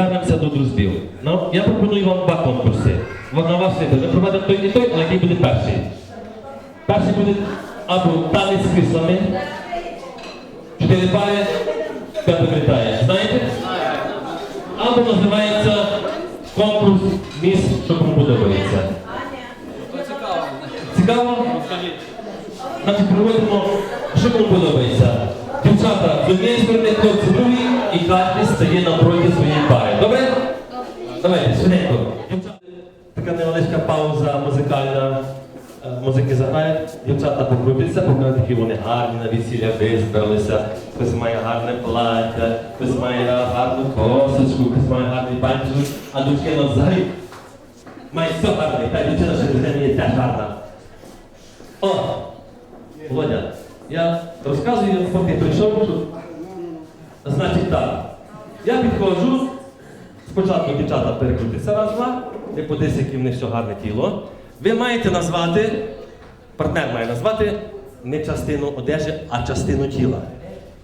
Звернемося до друзів. Ну, я пропоную вам два конкурси. На ваш вибір. Ми проведемо той і той, але який буде перший. Перший буде або танець з кріслами. Чотири пари, п'ята вилітає. Знаєте? Або називається конкурс міс, що кому подобається. Цікаво? Значить, проводимо, що кому подобається. Дівчата з однієї сторони, хлопці з другої, і кожен стає напроти своєї пари. Добре? Давайте, швиденько. Така невеличка пауза музикальна. Е, Музики заграють, дівчата покрутяться, покажуть, які вони гарні на весілля визбиралися. Хтось має гарне плаття, хтось має гарну косочку, хтось має гарний панчик, а дівчина взагалі має все гарне. Та дівчина, що для мене теж гарна. О! Володя, я розказую, поки прийшов, що значить так. Я підходжу, спочатку дівчата перекрутиться раз, два, ви подивіться, яке в них все гарне тіло. Ви маєте назвати, партнер має назвати не частину одежі, а частину тіла.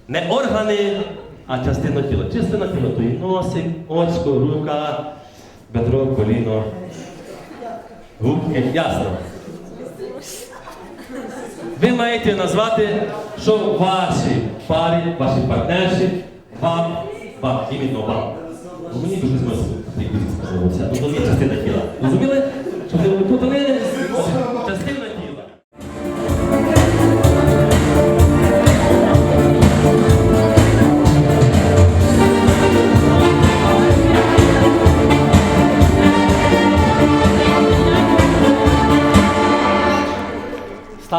Не органи, а частину тіла. Частина тіла то і носик, очко, рука, бедро, коліно, губки. Ясно. Ви маєте назвати, що ваші парі, ваші партнерші, вам, вам, іменно вам. Бо мені дуже змисло, як би сказалося. Ну, то є частина тіла. Розуміли? Щоб не? Частина тіла.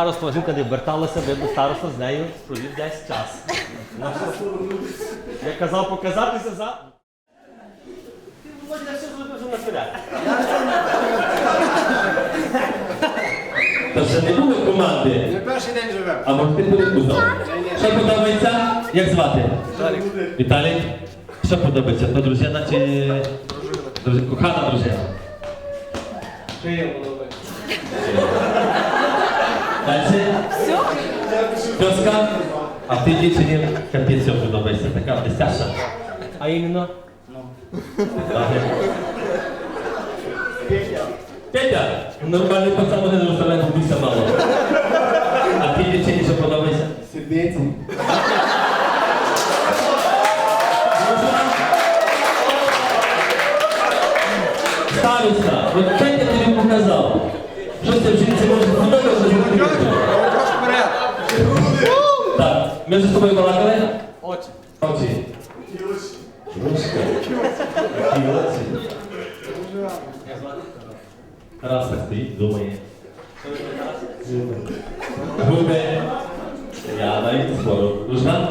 Староства жінка не верталася, видно, староста з нею провів десь час. Я казав показатися за. Ти Володя все зробив вже наперед. Та вже не було команди. Ми перший день живемо. А може ти буде Що подобається? Як звати? Віталій. Що подобається? То дружина чи дружина? кохана дружина? Подобається. Дальше? Тьоска? А ти дівчині капець все подобається, така блестяща. А іменно? Ну. Петя, нормальний пацан мене не розставляє, бійся мало. А ти дівчині що подобається? Сідниці. Так стоїть, думає. Буде. Я навіть спору. Дружна?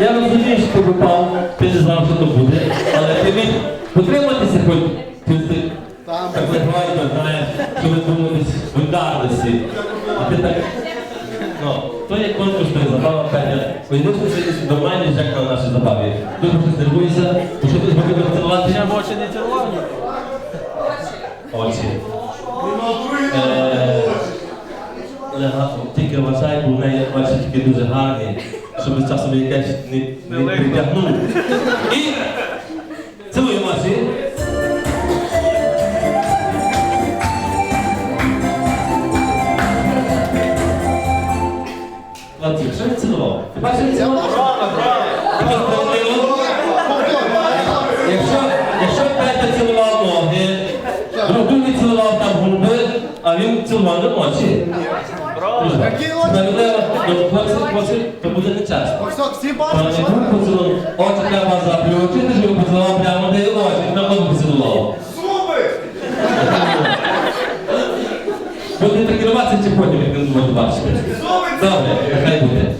Я розумію, що ти попав, ти не знав, що то буде, але ти міг потриматися хоч ти так легально, знаєш, що ви десь в ударності. А ти так. Ну, то є конкурсна забава, Петя. Пойдеш ти нормальний жек на нашій забаві. Дуже щось нервуєшся, то що ти зробив цілувати? Я в очі не цілував ні. Очі. Лега- Тільки вважай, бо в неї очі такі дуже гарні, що щоб часом якесь не, не, притягнув. І цілуємо Маші. Хлопці, що він цілував? Ти бачив, він цілував? Якщо, Петя цілував ноги, другий цілував там губи, а він цілував очі. Які очі? Ну, то буде не всі бачать, очі треба заплющити, щоб поцілував прямо де очі, на губу поцілував. Зуби! Будете керуватися чи потім, як він буде бачити? Добре, нехай буде.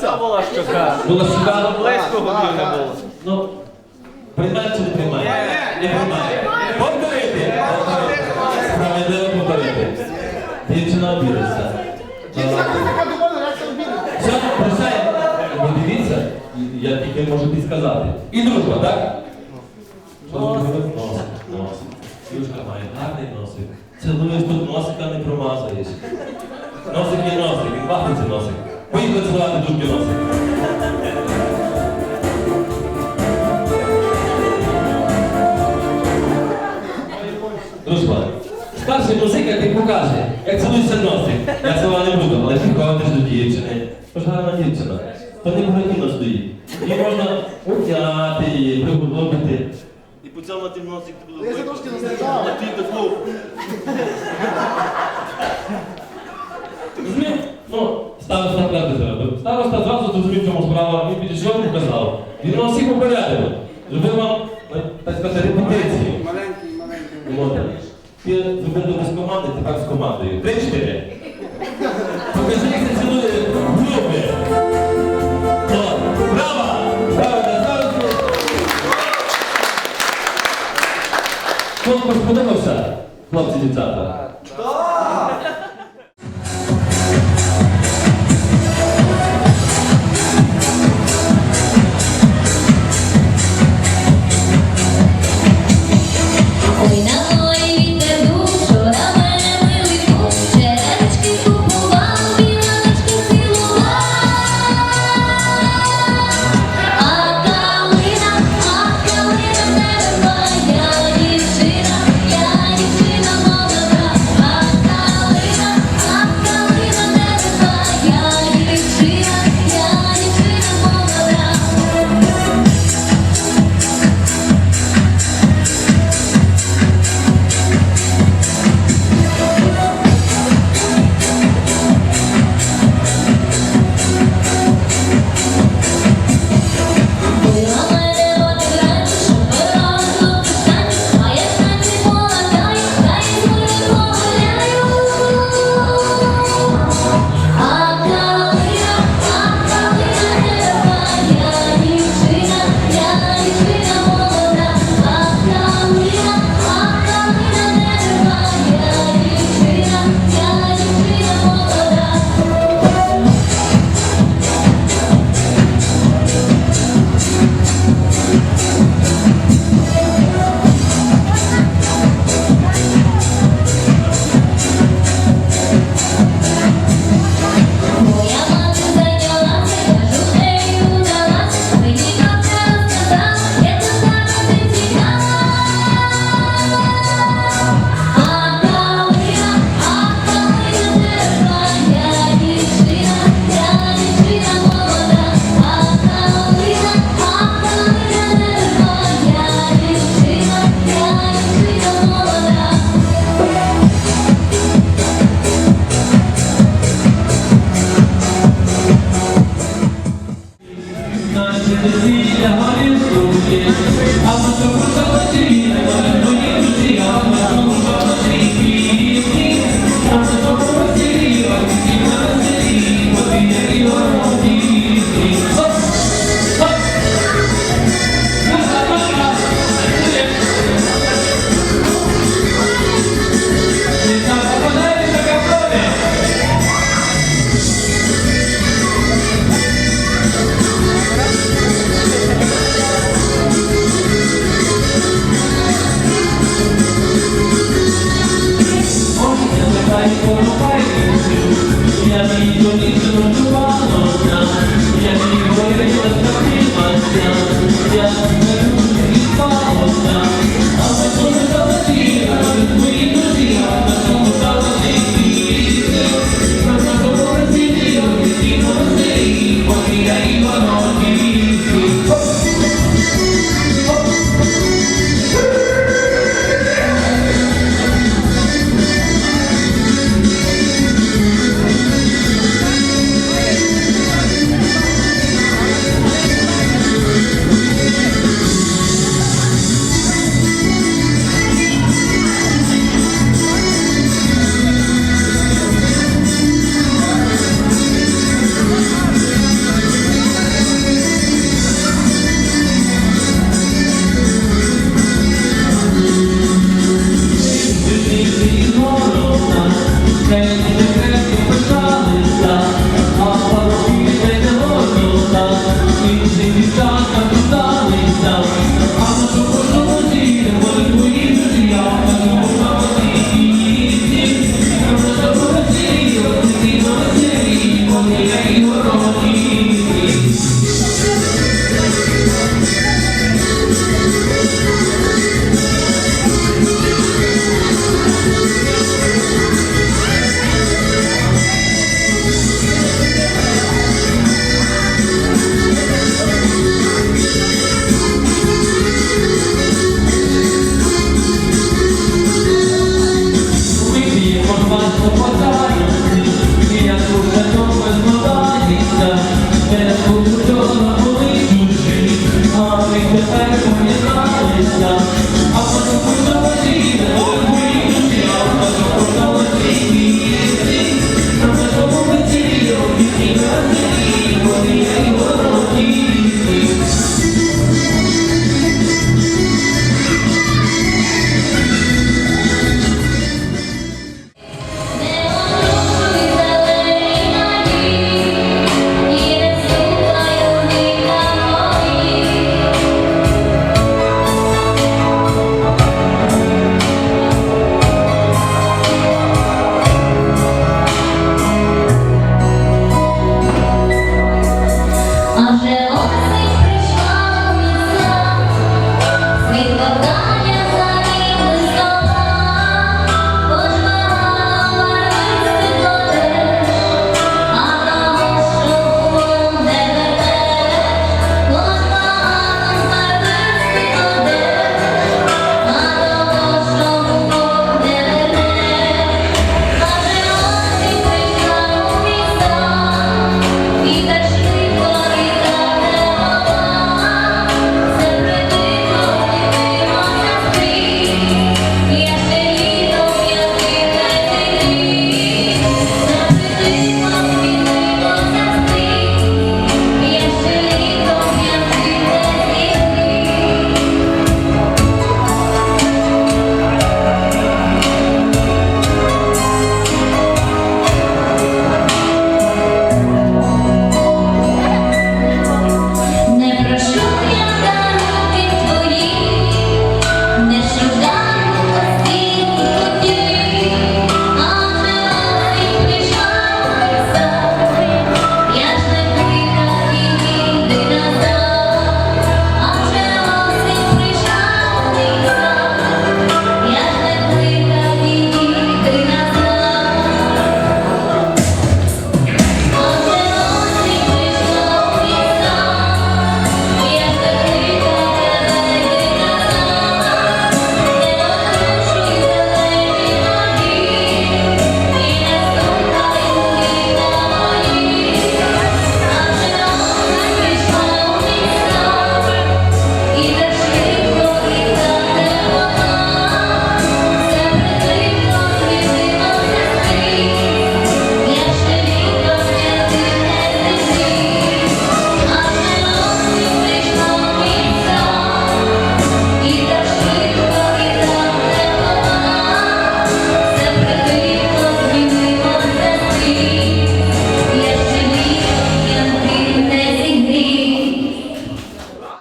50 на То 50. була шукано. Не було. Ну, приймає чи не приймає? Не приймає. Повторити! Справедливо повторити. Дівчина обідеться. Дівчина, ти така довольна, як це обідно. Все, прощай. Ви дивіться, я тільки можу підсказати. І дружба, так? Носик. Юшка має гарний носик. Цілуєш тут носика, не промазаєш. Носик є носик, він бахнеться носик. Поїхали цілувати дружки носик. Дружба, старший музика ти покаже, як цілується носик. Я цього не буду, але приходиш до дівчини. Тож гарна дівчина. То не Буратіно стоїть. Її можна утяти її, приголубити. І поцілувати в носик ти буде. Я за трошки наздожав. А ти таку. Розумів? Ну, староста правди зробив. Староста зразу зрозумів, чому справа. Він підійшов і показав. Він вас всіх попередив. Зробив вам, так сказати, репетицію. Маленький, маленький. Ти зробив без команди, тепер з командою. Три-чотири. Покажи, як це цілує групи. Браво! Браво, для старосту. Конкурс сподобався, хлопці, дівчата?